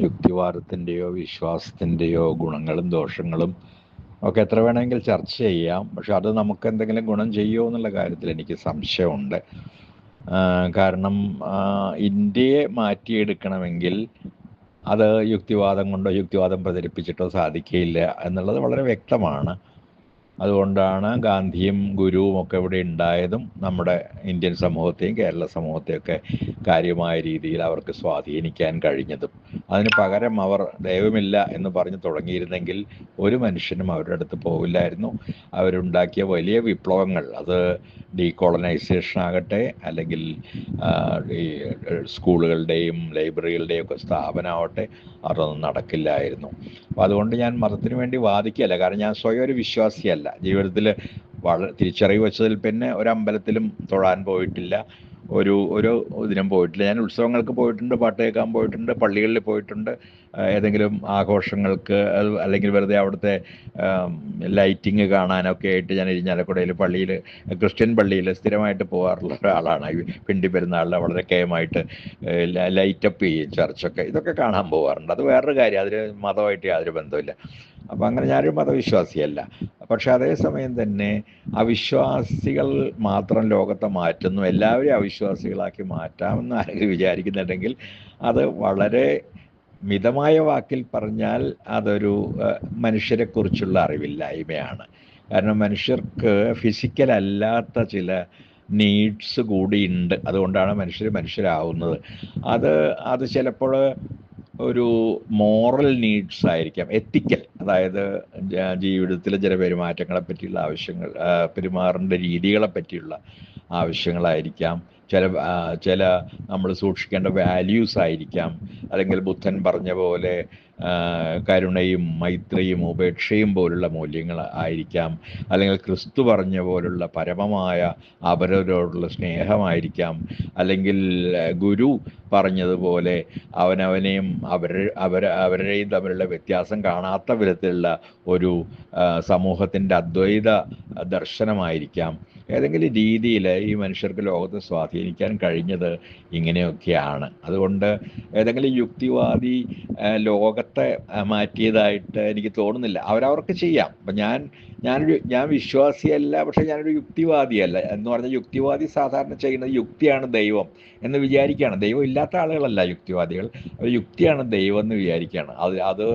യുക്തിവാദത്തിന്റെയോ വിശ്വാസത്തിന്റെയോ ഗുണങ്ങളും ദോഷങ്ങളും ഒക്കെ എത്ര വേണമെങ്കിൽ ചർച്ച ചെയ്യാം. പക്ഷെ അത് നമുക്ക് എന്തെങ്കിലും ഗുണം ചെയ്യുമോ എന്നുള്ള കാര്യത്തിൽ എനിക്ക് സംശയമുണ്ട്. കാരണം ഇന്ത്യയെ മാറ്റിയെടുക്കണമെങ്കിൽ അത് യുക്തിവാദം കൊണ്ടോ യുക്തിവാദം പ്രചരിപ്പിച്ചിട്ടോ സാധിക്കുകയില്ല എന്നുള്ളത് വളരെ വ്യക്തമാണ്. അതുകൊണ്ടാണ് ഗാന്ധിയും ഗുരുവും ഒക്കെ ഇവിടെ ഉണ്ടായതും നമ്മുടെ ഇന്ത്യൻ സമൂഹത്തെയും കേരള സമൂഹത്തെയും ഒക്കെ കാര്യമായ രീതിയിൽ അവർക്ക് സ്വാധീനിക്കാൻ കഴിഞ്ഞതും. അതിന് പകരം അവർ ദൈവമില്ല എന്ന് പറഞ്ഞു തുടങ്ങിയിരുന്നെങ്കിൽ ഒരു മനുഷ്യനും അവരുടെ അടുത്ത് പോവില്ലായിരുന്നു. അവരുണ്ടാക്കിയ വലിയ വിപ്ലവങ്ങൾ അത് ഡീകോളനൈസേഷൻ ആകട്ടെ അല്ലെങ്കിൽ ഈ സ്കൂളുകളുടെയും ലൈബ്രറികളുടെയും ഒക്കെ സ്ഥാപനമാവട്ടെ അവരൊന്നും നടക്കില്ലായിരുന്നു. അപ്പോൾ അതുകൊണ്ട് ഞാൻ മതത്തിന് വേണ്ടി വാദിക്കുകയല്ല. കാരണം ഞാൻ സ്വയം ഒരു വിശ്വാസിയല്ല. ജീവിതത്തിൽ വളരെ തിരിച്ചറിവ് വെച്ചതിൽ പിന്നെ ഒരു അമ്പലത്തിലും തൊഴാൻ പോയിട്ടില്ല. ഒരു ഒരു ഇതിനും പോയിട്ടില്ല. ഞാൻ ഉത്സവങ്ങൾക്ക് പോയിട്ടുണ്ട് പാട്ട് കേൾക്കാൻ പോയിട്ടുണ്ട് പള്ളികളിൽ പോയിട്ടുണ്ട്. ഏതെങ്കിലും ആഘോഷങ്ങൾക്ക് അല്ലെങ്കിൽ വെറുതെ അവിടുത്തെ ലൈറ്റിങ് കാണാനൊക്കെ ആയിട്ട് ഞാൻ ഇരിഞ്ഞാലക്കുടയിൽ പള്ളിയിൽ ക്രിസ്ത്യൻ പള്ളിയിൽ സ്ഥിരമായിട്ട് പോകാറുള്ള ഒരാളാണ്. പിണ്ടി പെരുന്നാളിൽ വളരെ കേമായിട്ട് ലൈറ്റപ്പ് ചെയ്യും ചർച്ചൊക്കെ ഇതൊക്കെ കാണാൻ പോകാറുണ്ട്. അത് വേറൊരു കാര്യം അതിന് മതമായിട്ട് യാതൊരു ബന്ധമില്ല അപ്പം അങ്ങനെ ഞാനൊരു മതവിശ്വാസിയല്ല. പക്ഷെ അതേസമയം തന്നെ അവിശ്വാസികൾ മാത്രം ലോകത്തെ മാറ്റുന്നു. എല്ലാവരെയും അവിശ്വാസികളാക്കി മാറ്റാമെന്ന് ആരെങ്കിലും വിചാരിക്കുന്നുണ്ടെങ്കിൽ അത് വളരെ മിതമായ വാക്കിൽ പറഞ്ഞാൽ അതൊരു മനുഷ്യരെക്കുറിച്ചുള്ള അറിവില്ലായ്മയാണ്. കാരണം മനുഷ്യർക്ക് ഫിസിക്കൽ അല്ലാത്ത ചില നീഡ്സ് കൂടിയുണ്ട് അതുകൊണ്ടാണ് മനുഷ്യർ മനുഷ്യരാവുന്നത്. അത് അത് ചിലപ്പോൾ ഒരു മോറൽ നീഡ്സ് ആയിരിക്കാം എത്തിക്കൽ അതായത് ജീവിതത്തിലെ ചില പെരുമാറ്റങ്ങളെ പറ്റിയുള്ള ആവശ്യങ്ങൾ പെരുമാറേണ്ട രീതികളെ പറ്റിയുള്ള ആവശ്യങ്ങളായിരിക്കാം. ചില ചില നമ്മൾ സൂക്ഷിക്കേണ്ട വാല്യൂസ് ആയിരിക്കാം. അല്ലെങ്കിൽ ബുദ്ധൻ പറഞ്ഞ പോലെ കരുണയും മൈത്രിയും ഉപേക്ഷയും പോലുള്ള മൂല്യങ്ങൾ ആയിരിക്കാം. അല്ലെങ്കിൽ ക്രിസ്തു പറഞ്ഞ പോലുള്ള പരമമായ അവരവരോടുള്ള സ്നേഹമായിരിക്കാം. അല്ലെങ്കിൽ ഗുരു പറഞ്ഞതുപോലെ അവനവനെയും അവർ അവർ അവരുടെയും തമ്മിലുള്ള വ്യത്യാസം കാണാത്ത വിധത്തിലുള്ള ഒരു സമൂഹത്തിന്റെ അദ്വൈത ദർശനമായിരിക്കാം. ഏതെങ്കിലും രീതിയിൽ ഈ മനുഷ്യർക്ക് ലോകത്തെ സ്വാധീനിക്കാൻ കഴിഞ്ഞത് ഇങ്ങനെയൊക്കെയാണ്. അതുകൊണ്ട് ഏതെങ്കിലും യുക്തിവാദി ലോകത്തെ മാറ്റിയതായിട്ട് എനിക്ക് തോന്നുന്നില്ല. അവരവർക്ക് ചെയ്യാം. അപ്പം ഞാൻ ഞാനൊരു ഞാൻ വിശ്വാസിയല്ല പക്ഷെ ഞാനൊരു യുക്തിവാദിയല്ല. എന്ന് പറഞ്ഞാൽ യുക്തിവാദി സാധാരണ ചെയ്യുന്നത് യുക്തിയാണ് ദൈവം എന്ന് വിചാരിക്കുകയാണ്. ദൈവം ഇല്ലാത്ത ആളുകളല്ല യുക്തിവാദികൾ. അവർ യുക്തിയാണ് ദൈവം എന്ന് വിചാരിക്കുകയാണ്. അത് അത്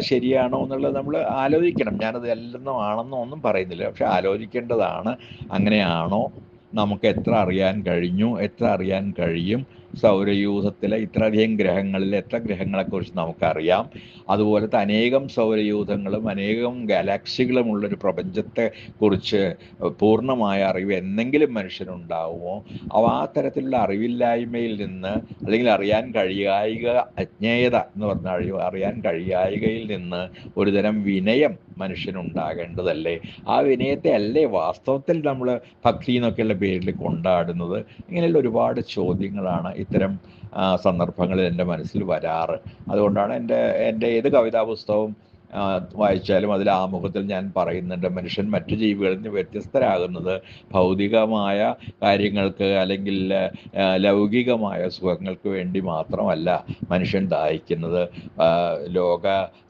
ശരിയാണോ എന്നുള്ളത് നമ്മൾ ആലോചിക്കണം. ഞാനത് അല്ലെന്നോ ആണെന്നോ ഒന്നും പറയുന്നില്ല. പക്ഷെ ആലോചിക്കേണ്ടതാണ് അങ്ങനെയാണോ? നമുക്ക് എത്ര അറിയാൻ കഴിഞ്ഞു? എത്ര അറിയാൻ കഴിയും? സൗരയൂഥത്തിലെ ഇത്രയധികം ഗ്രഹങ്ങളിൽ എത്ര ഗ്രഹങ്ങളെക്കുറിച്ച് നമുക്കറിയാം. അതുപോലെ തന്നെ അനേകം സൗരയൂഥങ്ങളും അനേകം ഗാലാക്സികളുമുള്ളൊരു പ്രപഞ്ചത്തെ കുറിച്ച് പൂർണമായ അറിവ് എന്തെങ്കിലും മനുഷ്യനുണ്ടാവുമോ? അവ ആ തരത്തിലുള്ള അറിവില്ലായ്മയിൽ നിന്ന് അല്ലെങ്കിൽ അറിയാൻ കഴിയായിക അജ്ഞേയത എന്ന് പറഞ്ഞാൽ അറിയാൻ കഴിയായികയിൽ നിന്ന് ഒരുതരം വിനയം മനുഷ്യനുണ്ടാകേണ്ടതല്ലേ? ആ വിനയത്തെ അല്ലേ വാസ്തവത്തിൽ നമ്മൾ ഭക്തി എന്നൊക്കെയുള്ള പേരിൽ കൊണ്ടാടുന്നത്? ഇങ്ങനെയുള്ള ഒരുപാട് ചോദ്യങ്ങളാണ് ഇത്തരം സന്ദർഭങ്ങളിൽ എന്റെ മനസ്സിൽ വരാറ്. അതുകൊണ്ടാണ് എന്റെ എന്റെ ഏത് കവിതാ പുസ്തകവും വായിച്ചാലും അതിൽ ആമുഖത്തിൽ ഞാൻ പറയുന്നുണ്ട്. മനുഷ്യൻ മറ്റു ജീവികളിൽ നിന്ന് വ്യത്യസ്തരാകുന്നത് ഭൗതികമായ കാര്യങ്ങൾക്ക് അല്ലെങ്കിൽ ലൗകികമായ സുഖങ്ങൾക്ക് വേണ്ടി മാത്രമല്ല മനുഷ്യൻ ദാഹിക്കുന്നത്. ലോക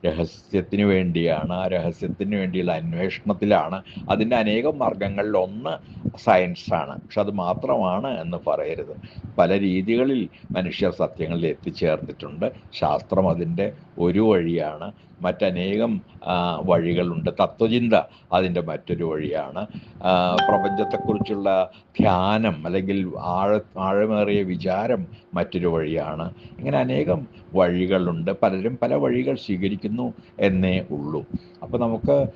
രഹസ്യത്തിന് വേണ്ടിയാണ്. ആ രഹസ്യത്തിന് വേണ്ടിയുള്ള അന്വേഷണത്തിലാണ്. അതിന്റെ അനേകം മാർഗങ്ങളിൽ ഒന്ന് സയൻസാണ്. പക്ഷെ അത് മാത്രമാണ് എന്ന് പറയരുത്. പല രീതികളിൽ മനുഷ്യർ സത്യങ്ങളിൽ എത്തിച്ചേർന്നിട്ടുണ്ട്. ശാസ്ത്രം അതിന്റെ ഒരു വഴിയാണ്. മറ്റനേകം ആ, വഴികളുണ്ട്. തത്വചിന്ത അതിന്റെ മറ്റൊരു വഴിയാണ്. പ്രപഞ്ചത്തെക്കുറിച്ചുള്ള ധ്യാനം അല്ലെങ്കിൽ ആഴ ആഴമേറിയ വിചാരം മറ്റൊരു വഴിയാണ്. ഇങ്ങനെ അനേകം വഴികളുണ്ട്. പലരും പല വഴികൾ സ്വീകരിക്കുന്നു എന്നേ ഉള്ളൂ. അപ്പോൾ നമുക്ക്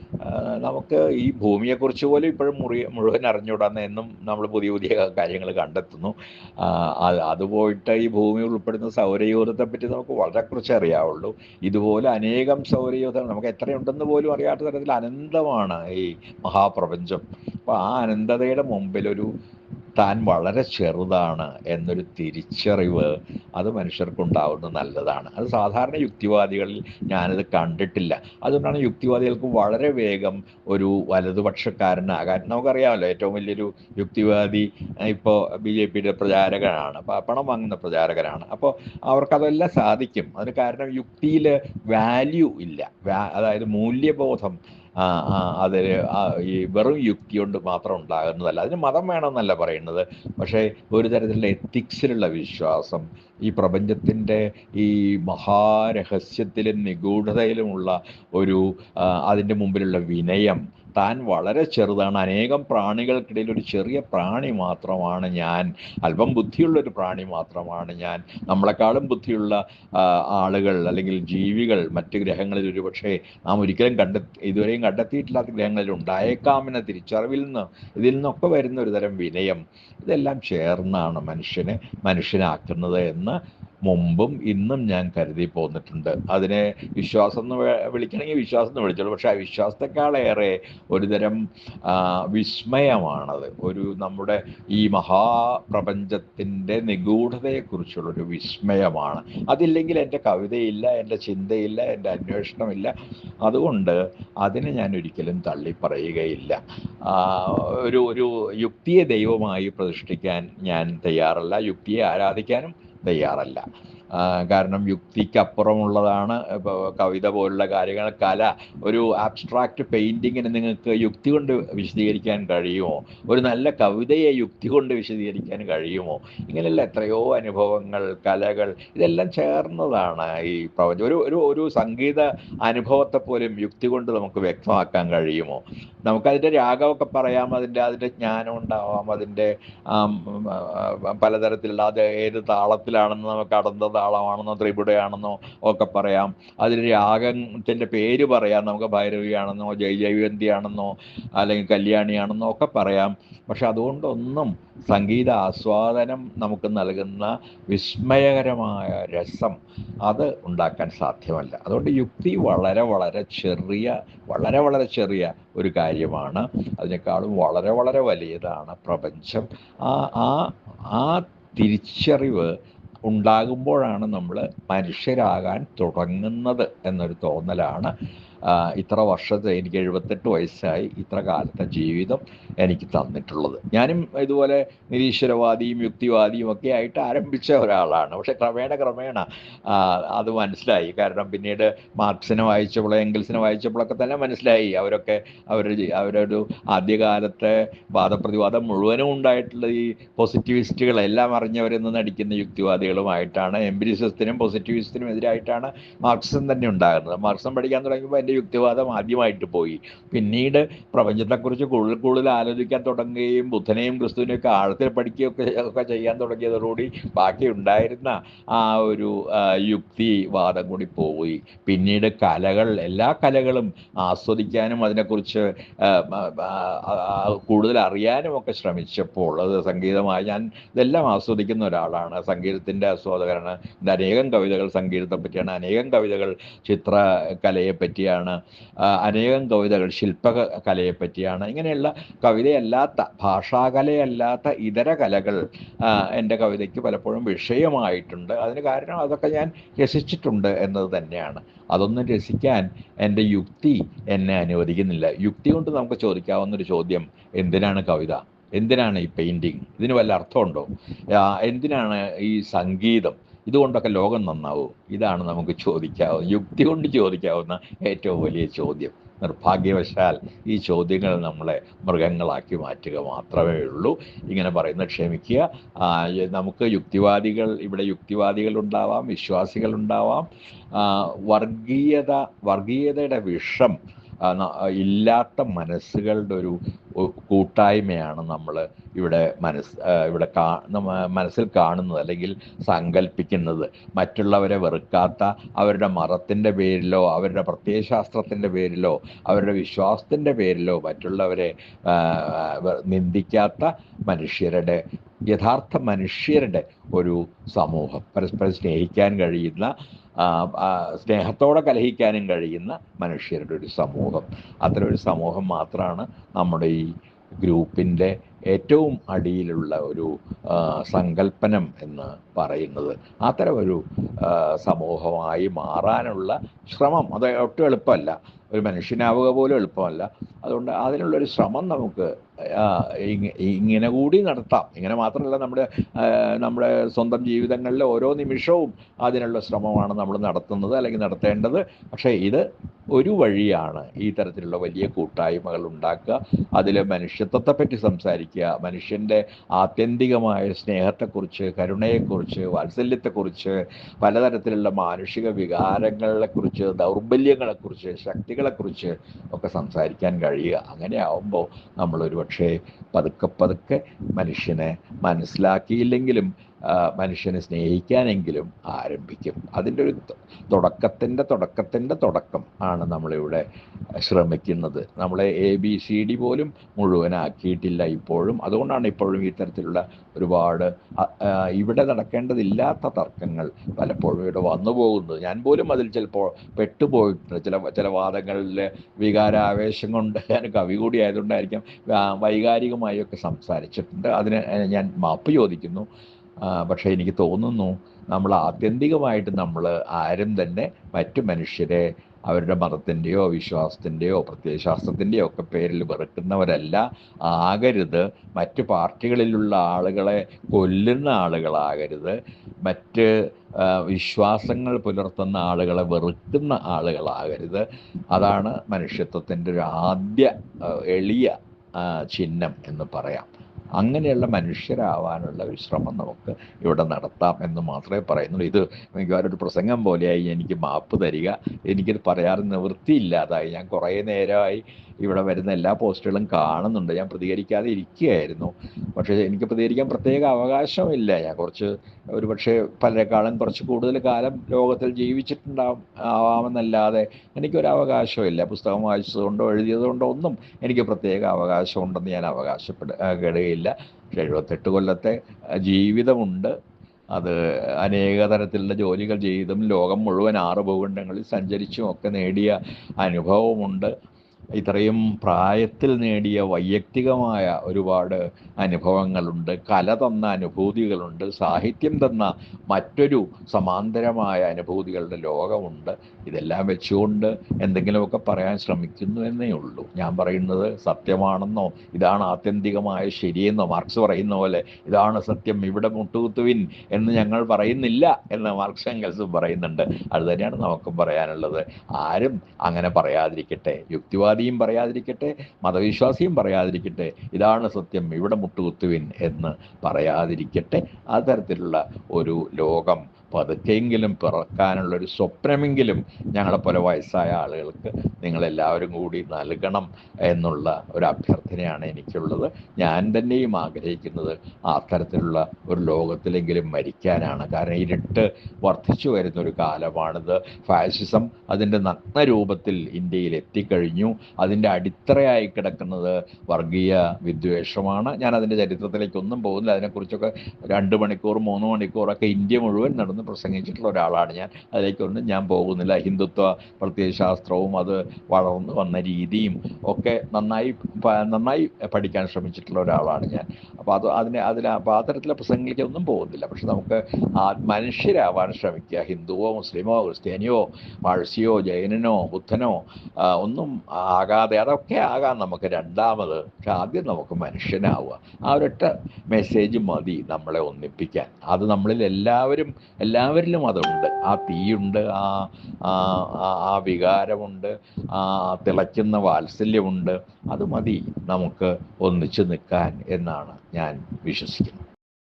നമുക്ക് ഈ ഭൂമിയെക്കുറിച്ച് പോലും ഇപ്പോഴും മുറി മുഴുവൻ അറിഞ്ഞുകൂടാന്ന് എന്നും നമ്മൾ പുതിയ പുതിയ കാര്യങ്ങൾ കണ്ടെത്തുന്നു. അത് പോയിട്ട് ഈ ഭൂമി ഉൾപ്പെടുന്ന സൗരയൂഥത്തെ പറ്റി നമുക്ക് വളരെ കുറച്ച് അറിയാവുള്ളൂ. ഇതുപോലെ അനേകം സൗരയൂഥങ്ങൾ നമുക്ക് എത്രയുണ്ടെന്ന് പോലും അറിയാത്ത തരത്തിൽ അനന്തമാണ് ഈ മഹാപ്രപഞ്ചം. അപ്പോൾ ആ അനന്തതയുടെ മുമ്പിൽ ഒരു താൻ വളരെ ചെറുതാണ് എന്നൊരു തിരിച്ചറിവ് അത് മനുഷ്യർക്കുണ്ടാവുന്നത് നല്ലതാണ്. അത് സാധാരണ യുക്തിവാദികളിൽ ഞാനത് കണ്ടിട്ടില്ല. അതുകൊണ്ടാണ് യുക്തിവാദികൾക്ക് വളരെ വേഗം ഒരു വലതുപക്ഷക്കാരനാകാൻ. നമുക്കറിയാമല്ലോ ഏറ്റവും വലിയൊരു യുക്തിവാദി ഇപ്പോൾ ബി ജെ പിയുടെ പ്രചാരകനാണ് പണം വാങ്ങുന്ന പ്രചാരകനാണ്. അപ്പോൾ അവർക്കതെല്ലാം സാധിക്കും. അതിന് കാരണം യുക്തിയിൽ വാല്യൂ ഇല്ല. അതായത് മൂല്യബോധം അത് ഈ വെറും യുക്തി കൊണ്ട് മാത്രം ഉണ്ടാകുന്നതല്ല. അതിന് മതം വേണമെന്നല്ല പറയുന്നത്. പക്ഷേ ഒരു തരത്തിലുള്ള എത്തിക്സിലുള്ള വിശ്വാസം ഈ പ്രപഞ്ചത്തിന്റെ ഈ മഹാരഹസ്യത്തിലും നിഗൂഢതയിലുമുള്ള ഒരു അതിന്റെ മുമ്പിലുള്ള വിനയം താൻ വളരെ ചെറുതാണ്. അനേകം പ്രാണികൾക്കിടയിൽ ഒരു ചെറിയ പ്രാണി മാത്രമാണ് ഞാൻ. അല്പം ബുദ്ധിയുള്ള ഒരു പ്രാണി മാത്രമാണ് ഞാൻ. നമ്മളെക്കാളും ബുദ്ധിയുള്ള ആളുകൾ അല്ലെങ്കിൽ ജീവികൾ മറ്റ് ഗ്രഹങ്ങളിൽ ഒരുപക്ഷെ നാം ഒരിക്കലും കണ്ടെ ഇതുവരെയും കണ്ടെത്തിയിട്ടില്ലാത്ത ഗ്രഹങ്ങളിൽ ഉണ്ടായേക്കാമെന്ന തിരിച്ചറിവിൽ നിന്ന് ഇതിൽ നിന്നൊക്കെ വരുന്ന ഒരു തരം വിനയം. ഇതെല്ലാം ചേർന്നാണ് മനുഷ്യനെ മനുഷ്യനാക്കുന്നത് എന്ന് മുമ്പും ഇന്നും ഞാൻ കരുതി പോന്നിട്ടുണ്ട്. അതിനെ വിശ്വാസം എന്ന് വിളിക്കണമെങ്കിൽ വിശ്വാസം എന്ന് വിളിച്ചോളൂ. പക്ഷെ ആ വിശ്വാസത്തെക്കാളേറെ ഒരുതരം വിസ്മയമാണത്. ഒരു നമ്മുടെ ഈ മഹാപ്രപഞ്ചത്തിന്റെ നിഗൂഢതയെക്കുറിച്ചുള്ളൊരു വിസ്മയമാണ്. അതില്ലെങ്കിൽ എന്റെ കവിതയില്ല എന്റെ ചിന്തയില്ല എന്റെ അന്വേഷണമില്ല. അതുകൊണ്ട് അതിനെ ഞാൻ ഒരിക്കലും തള്ളി പറയുകയില്ല ഒരു ഒരു യുക്തിയെ ദൈവമായി പ്രതിഷ്ഠിക്കാൻ ഞാൻ തയ്യാറല്ല. യുക്തിയെ ആരാധിക്കാനും തയ്യാറല്ല. കാരണം യുക്തിക്കപ്പുറമുള്ളതാണ് കവിത പോലുള്ള കാര്യങ്ങൾ കല ഒരു ആബ്സ്ട്രാക്റ്റ് പെയിന്റിങ്ങിന് നിങ്ങൾക്ക് യുക്തി കൊണ്ട് വിശദീകരിക്കാൻ കഴിയുമോ? ഒരു നല്ല കവിതയെ യുക്തി കൊണ്ട് വിശദീകരിക്കാൻ കഴിയുമോ? ഇങ്ങനെയുള്ള എത്രയോ അനുഭവങ്ങൾ കലകൾ ഇതെല്ലാം ചേർന്നതാണ് ഈ പ്രപഞ്ചം. ഒരു ഒരു ഒരു സംഗീത അനുഭവത്തെ പോലും യുക്തി കൊണ്ട് നമുക്ക് വ്യക്തമാക്കാൻ കഴിയുമോ? നമുക്കതിന്റെ രാഗമൊക്കെ പറയാം അതിന്റെ അതിന്റെ ജ്ഞാനം ഉണ്ടാവാം അതിന്റെ പലതരത്തിലുള്ള അത് ഏത് താളത്തിലാണെന്ന് നമുക്ക് അടന്ത താളമാണെന്നോ ത്രിപുടയാണെന്നോ ഒക്കെ പറയാം. അതിൽ രാഗത്തിന്റെ പേര് പറയാം. നമുക്ക് ഭൈരവിയാണെന്നോ ജയജയന്തിയാണെന്നോ അല്ലെങ്കിൽ കല്യാണിയാണെന്നോ ഒക്കെ പറയാം. പക്ഷെ അതുകൊണ്ടൊന്നും സംഗീത ആസ്വാദനം നമുക്ക് നൽകുന്ന വിസ്മയകരമായ രസം അത് ഉണ്ടാക്കാൻ സാധ്യമല്ല. അതുകൊണ്ട് യുക്തി വളരെ വളരെ ചെറിയ വളരെ വളരെ ചെറിയ ഒരു കാര്യമാണ്. അതിനേക്കാളും വളരെ വളരെ വലിയതാണ് പ്രപഞ്ചം. ആ ആ ആ തിരിച്ചറിവ് ഉണ്ടാകുമ്പോഴാണ് നമ്മൾ മനുഷ്യരാകാൻ തുടങ്ങുന്നത് എന്നൊരു തോന്നലാണ് ഇത്ര വർഷത്തെ എനിക്ക് എഴുപത്തെട്ട് വയസ്സായി ഇത്ര കാലത്തെ ജീവിതം എനിക്ക് തന്നിട്ടുള്ളത്. ഞാനും ഇതുപോലെ നിരീശ്വരവാദിയും യുക്തിവാദിയും ഒക്കെ ആയിട്ട് ആരംഭിച്ച ഒരാളാണ്. പക്ഷെ ക്രമേണ ക്രമേണ അത് മനസ്സിലായി. കാരണം പിന്നീട് മാർക്സിനെ വായിച്ചപ്പോൾ എങ്കിൽസിനെ വായിച്ചപ്പോഴൊക്കെ തന്നെ മനസ്സിലായി. അവരൊക്കെ അവരുടെ അവരൊരു ആദ്യകാലത്തെ വാദപ്രതിവാദം മുഴുവനും ഉണ്ടായിട്ടുള്ള ഈ പോസിറ്റിവിസ്റ്റുകൾ എല്ലാം നിന്ന് അടിക്കുന്ന യുക്തിവാദികളുമായിട്ടാണ് എംപിരിസിസത്തിനും പോസിറ്റിവിസത്തിനും എതിരായിട്ടാണ് മാർക്സിസം തന്നെ ഉണ്ടാകുന്നത്. മാർക്സിസം പഠിക്കാൻ തുടങ്ങിയപ്പോൾ എന്റെ യുക്തിവാദം ആദ്യമായിട്ട് പോയി. പിന്നീട് പ്രപഞ്ചത്തെക്കുറിച്ച് കൂടുതൽ കൂടുതൽ ആലോചിക്കാൻ തുടങ്ങുകയും ബുദ്ധനെയും ക്രിസ്തുവിനെയും ഒക്കെ ആഴത്തിൽ പഠിക്കുകയൊക്കെ ഒക്കെ ചെയ്യാൻ തുടങ്ങിയതോടുകൂടി ബാക്കി ഉണ്ടായിരുന്ന ആ ഒരു യുക്തിവാദം കൂടി പോയി. പിന്നീട് കലകൾ എല്ലാ കലകളും ആസ്വദിക്കാനും അതിനെക്കുറിച്ച് കൂടുതൽ അറിയാനും ഒക്കെ ശ്രമിച്ചപ്പോൾ അത് സംഗീതമായി ഞാൻ ഇതെല്ലാം ആസ്വദിക്കുന്ന ഒരാളാണ്. സംഗീതത്തിന്റെ ആസ്വാദകരാണ്. അനേകം കവിതകൾ സംഗീതത്തെ പറ്റിയാണ്. അനേകം കവിതകൾ ചിത്രകലയെ പറ്റിയാണ്. ആ, അനേകം കവിതകൾ ശില്പകലയെ പറ്റിയാണ് ഇങ്ങനെയുള്ള കവിതയല്ലാത്ത ഭാഷാകലയല്ലാത്ത ഇതര കലകൾ എന്റെ കവിതയ്ക്ക് പലപ്പോഴും വിഷയമായിട്ടുണ്ട്. അതിന് കാരണം അതൊക്കെ ഞാൻ രസിച്ചിട്ടുണ്ട് എന്നത് തന്നെയാണ്. അതൊന്നും രസിക്കാൻ എന്റെ യുക്തി എന്നെ അനുവദിക്കുന്നില്ല. യുക്തി കൊണ്ട് നമുക്ക് ചോദിക്കാവുന്നൊരു ചോദ്യം എന്തിനാണ് കവിത? എന്തിനാണ് ഈ പെയിന്റിങ്? ഇതിന് വല്ല അർത്ഥമുണ്ടോ? എന്തിനാണ് ഈ സംഗീതം? ഇതുകൊണ്ടൊക്കെ ലോകം നന്നാവും. ഇതാണ് നമുക്ക് ചോദിക്കാവുന്ന യുക്തി കൊണ്ട് ചോദിക്കാവുന്ന ഏറ്റവും വലിയ ചോദ്യം. നിർഭാഗ്യവശാൽ ഈ ചോദ്യങ്ങൾ നമ്മളെ മൃഗങ്ങളാക്കി മാറ്റുക മാത്രമേ ഉള്ളൂ. ഇങ്ങനെ പറയുന്ന ക്ഷമിക്കുക. നമുക്ക് യുക്തിവാദികൾ ഇവിടെ യുക്തിവാദികൾ ഉണ്ടാവാം വിശ്വാസികൾ ഉണ്ടാവാം. വർഗീയത വർഗീയതയുടെ വിഷം ഇല്ലാത്ത മനസ്സുകളുടെ ഒരു കൂട്ടായ്മയാണ് നമ്മൾ ഇവിടെ മനസ്സ് ഇവിടെ കാ മനസ്സിൽ കാണുന്നത് അല്ലെങ്കിൽ സങ്കല്പിക്കുന്നത് മറ്റുള്ളവരെ വെറുക്കാത്ത അവരുടെ മതത്തിന്റെ പേരിലോ അവരുടെ പ്രത്യയശാസ്ത്രത്തിന്റെ പേരിലോ അവരുടെ വിശ്വാസത്തിന്റെ പേരിലോ മറ്റുള്ളവരെ നിന്ദിക്കാത്ത മനുഷ്യരുടെ യഥാർത്ഥ മനുഷ്യരുടെ ഒരു സമൂഹം. പരസ്പരം സ്നേഹിക്കാൻ കഴിയുന്ന സ്നേഹത്തോടെ കലഹിക്കാനും കഴിയുന്ന മനുഷ്യരുടെ ഒരു സമൂഹം. അത്തരം ഒരു സമൂഹം മാത്രമാണ് നമ്മുടെ ഈ ഗ്രൂപ്പിന്റെ ഏറ്റവും അടിയിലുള്ള ഒരു സങ്കല്പനം എന്ന് പറയുന്നത്. അത്തരം ഒരു സമൂഹമായി മാറാനുള്ള ശ്രമം അത് ഒട്ടും എളുപ്പമല്ല. ഒരു മനുഷ്യനാവുക പോലും എളുപ്പമല്ല. അതുകൊണ്ട് അതിനുള്ളൊരു ശ്രമം നമുക്ക് ഇങ്ങനെ കൂടി നടത്താം. ഇങ്ങനെ മാത്രമല്ല നമ്മുടെ നമ്മുടെ സ്വന്തം ജീവിതങ്ങളിൽ ഓരോ നിമിഷവും അതിനുള്ള ശ്രമമാണ് നമ്മൾ നടത്തുന്നത് അല്ലെങ്കിൽ നടത്തേണ്ടത്. പക്ഷേ ഇത് ഒരു വഴിയാണ് ഈ തരത്തിലുള്ള വലിയ കൂട്ടായ്മകൾ ഉണ്ടാക്കുക. അതിൽ മനുഷ്യത്വത്തെപ്പറ്റി സംസാരിക്കുക. മനുഷ്യന്റെ ആത്യന്തികമായ സ്നേഹത്തെക്കുറിച്ച് കരുണയെക്കുറിച്ച് വാത്സല്യത്തെക്കുറിച്ച് പലതരത്തിലുള്ള മാനുഷിക വികാരങ്ങളെക്കുറിച്ച് ദൗർബല്യങ്ങളെക്കുറിച്ച് ശക്തികളെക്കുറിച്ച് ഒക്കെ സംസാരിക്കാൻ കഴിയുക. അങ്ങനെ ആവുമ്പോൾ നമ്മൾ പക്ഷേ പതുക്കെ പതുക്കെ മനുഷ്യനെ മനസ്സിലാക്കിയില്ലെങ്കിലും മനുഷ്യനെ സ്നേഹിക്കാനെങ്കിലും ആരംഭിക്കും. അതിന്റെ ഒരു തുടക്കത്തിന്റെ തുടക്കത്തിന്റെ തുടക്കം ആണ് നമ്മളിവിടെ ശ്രമിക്കുന്നത്. നമ്മളെ എ ബി സി ഡി പോലും മുഴുവനാക്കിയിട്ടില്ല ഇപ്പോഴും. അതുകൊണ്ടാണ് ഇപ്പോഴും ഈ തരത്തിലുള്ള ഒരുപാട് ഇവിടെ നടക്കേണ്ടതില്ലാത്ത തർക്കങ്ങൾ പലപ്പോഴും ഇവിടെ വന്നു പോകുന്നത്. ഞാൻ പോലും അതിൽ ചിലപ്പോൾ പെട്ടുപോയിട്ടുണ്ട്. ചില ചില വാദങ്ങളിൽ വികാരാവേശം കൊണ്ട് ഞാൻ കവി കൂടി ആയതുകൊണ്ടായിരിക്കാം വൈകാരികമായൊക്കെ സംസാരിച്ചിട്ടുണ്ട്. അതിന് ഞാൻ മാപ്പ് ചോദിക്കുന്നു. പക്ഷേ എനിക്ക് തോന്നുന്നു നമ്മൾ ആത്യന്തികമായിട്ട് നമ്മൾ ആരും തന്നെ മറ്റു മനുഷ്യരെ അവരുടെ മതത്തിന്റെയോ വിശ്വാസത്തിന്റെയോ പ്രത്യയശാസ്ത്രത്തിന്റെയോ ഒക്കെ പേരിൽ വെറുക്കുന്നവരല്ല. ആകരുത്. മറ്റ് പാർട്ടികളിലുള്ള ആളുകളെ കൊല്ലുന്ന ആളുകളാകരുത്. മറ്റ് വിശ്വാസങ്ങൾ പുലർത്തുന്ന ആളുകളെ വെറുക്കുന്ന ആളുകളാകരുത്. അതാണ് മനുഷ്യത്വത്തിന്റെ ഒരു ആദ്യ എളിയ ചിഹ്നം എന്ന് പറയാം. അങ്ങനെയുള്ള മനുഷ്യരാവാനുള്ള ഒരു ശ്രമം നമുക്ക് ഇവിടെ നടത്താം എന്ന് മാത്രമേ പറയുന്നുള്ളൂ. ഇത് മിക്കവാറും ഒരു പ്രസംഗം പോലെയായി എനിക്ക് മാപ്പ് തരിക എനിക്കിത് പറയാറ് നിവൃത്തിയില്ലാതായി. ഞാൻ കുറേ നേരമായി ഇവിടെ വരുന്ന എല്ലാ പോസ്റ്റുകളും കാണുന്നുണ്ട്. ഞാൻ പ്രതികരിക്കാതെ ഇരിക്കുകയായിരുന്നു. പക്ഷേ എനിക്ക് പ്രതികരിക്കാൻ പ്രത്യേക അവകാശമില്ല. ഞാൻ കുറച്ച് ഒരു പക്ഷേ പലരെക്കാളും കുറച്ച് കൂടുതൽ കാലം ലോകത്തിൽ ജീവിച്ചിട്ടുണ്ടാവും ആവാമെന്നല്ലാതെ എനിക്കൊരു അവകാശമില്ല. പുസ്തകം വായിച്ചതുകൊണ്ടോ എഴുതിയതുകൊണ്ടോ ഒന്നും എനിക്ക് പ്രത്യേക അവകാശമുണ്ടെന്ന് ഞാൻ അവകാശപ്പെടുകയില്ല. പക്ഷേ എഴുപത്തെട്ട് കൊല്ലത്തെ ജീവിതമുണ്ട്. അത് അനേക തരത്തിലുള്ള ജോലികൾ ചെയ്തും ലോകം മുഴുവൻ ആറ് ഭൂഖണ്ഡങ്ങളിൽ സഞ്ചരിച്ചും ഒക്കെ നേടിയ അനുഭവമുണ്ട്. ഇത്രയും പ്രായത്തിൽ നേടിയ വൈയക്തികമായ ഒരുപാട് അനുഭവങ്ങളുണ്ട്. കല തന്ന അനുഭൂതികളുണ്ട്. സാഹിത്യം തന്ന മറ്റൊരു സമാന്തരമായ അനുഭൂതികളുടെ ലോകമുണ്ട്. ഇതെല്ലാം വെച്ചുകൊണ്ട് എന്തെങ്കിലുമൊക്കെ പറയാൻ ശ്രമിക്കുന്നു എന്നേ ഉള്ളൂ. ഞാൻ പറയുന്നത് സത്യമാണെന്നോ ഇതാണ് ആത്യന്തികമായ ശരിയെന്നോ മാർക്സ് പറയുന്ന പോലെ ഇതാണ് സത്യം ഇവിടെ മുട്ടുകുത്തുവിൻ എന്ന് ഞങ്ങൾ പറയുന്നില്ല എന്ന് മാർക്സ് എങ്കൽസും പറയുന്നുണ്ട്. അത് തന്നെയാണ് നമുക്കും പറയാനുള്ളത്. ആരും അങ്ങനെ പറയാതിരിക്കട്ടെ. യുക്തിവാദിയും പറയാതിരിക്കട്ടെ മതവിശ്വാസിയും പറയാതിരിക്കട്ടെ. ഇതാണ് സത്യം. ഇവിടെ മുട്ടുകുത്തുവിൻ എന്ന് പറയാതിരിക്കട്ടെ. അത്തരത്തിലുള്ള ഒരു ലോകം പതുക്കെയെങ്കിലും പിറക്കാനുള്ള ഒരു സ്വപ്നമെങ്കിലും ഞങ്ങളെപ്പോലെ വയസ്സായ ആളുകൾക്ക് നിങ്ങളെല്ലാവരും കൂടി നൽകണം എന്നുള്ള ഒരു അഭ്യർത്ഥനയാണ് എനിക്കുള്ളത്. ഞാൻ തന്നെയും ആഗ്രഹിക്കുന്നത് അത്തരത്തിലുള്ള ഒരു ലോകത്തിലെങ്കിലും മരിക്കാനാണ്. കാരണം ഇരുട്ട് വർദ്ധിച്ചു വരുന്ന ഒരു കാലമാണിത്. ഫാഷിസം അതിന്റെ നഗ്നരൂപത്തിൽ ഇന്ത്യയിൽ എത്തിക്കഴിഞ്ഞു. അതിന്റെ അടിത്തറയായി കിടക്കുന്നത് വർഗീയ വിദ്വേഷമാണ്. ഞാൻ അതിന്റെ ചരിത്രത്തിലേക്കൊന്നും പോകുന്നില്ല. അതിനെക്കുറിച്ചൊക്കെ രണ്ട് മണിക്കൂർ മൂന്ന് മണിക്കൂറൊക്കെ ഇന്ത്യ മുഴുവൻ നടന്ന് പ്രസംഗിച്ചിട്ടുള്ള ഒരാളാണ് ഞാൻ. അതിലേക്കൊന്നും ഞാൻ പോകുന്നില്ല. ഹിന്ദുത്വ പ്രത്യയശാസ്ത്രവും അത് വളർന്നു വന്ന രീതിയും ഒക്കെ നന്നായി നന്നായി പഠിക്കാൻ ശ്രമിച്ചിട്ടുള്ള ഒരാളാണ് ഞാൻ. അപ്പോൾ അത് അതിനെ അതിൽ അപ്പോൾ ആ തരത്തിലെ പ്രസംഗിക്കൊന്നും പോകുന്നില്ല. പക്ഷെ നമുക്ക് ആ മനുഷ്യരാവാൻ ശ്രമിക്കുക. ഹിന്ദുവോ മുസ്ലിമോ ക്രിസ്ത്യാനിയോ പാഴ്സിയോ ജൈനനോ ബുദ്ധനോ ഒന്നും ആകാതെ അതൊക്കെ ആകാം നമുക്ക് രണ്ടാമത്. പക്ഷെ ആദ്യം നമുക്ക് മനുഷ്യനാവുക. ആ ഒരൊറ്റ മെസ്സേജ് മതി നമ്മളെ ഒന്നിപ്പിക്കാൻ. അത് നമ്മളിൽ എല്ലാവരും എല്ലാവരിലും അതുണ്ട്. ആ തീയുണ്ട് ആ ആ വികാരമുണ്ട് ആ തിളയ്ക്കുന്ന വാത്സല്യമുണ്ട്. അത് മതി നമുക്ക് ഒന്നിച്ചു നിൽക്കാൻ എന്നാണ് ഞാൻ വിശ്വസിക്കുന്നത്.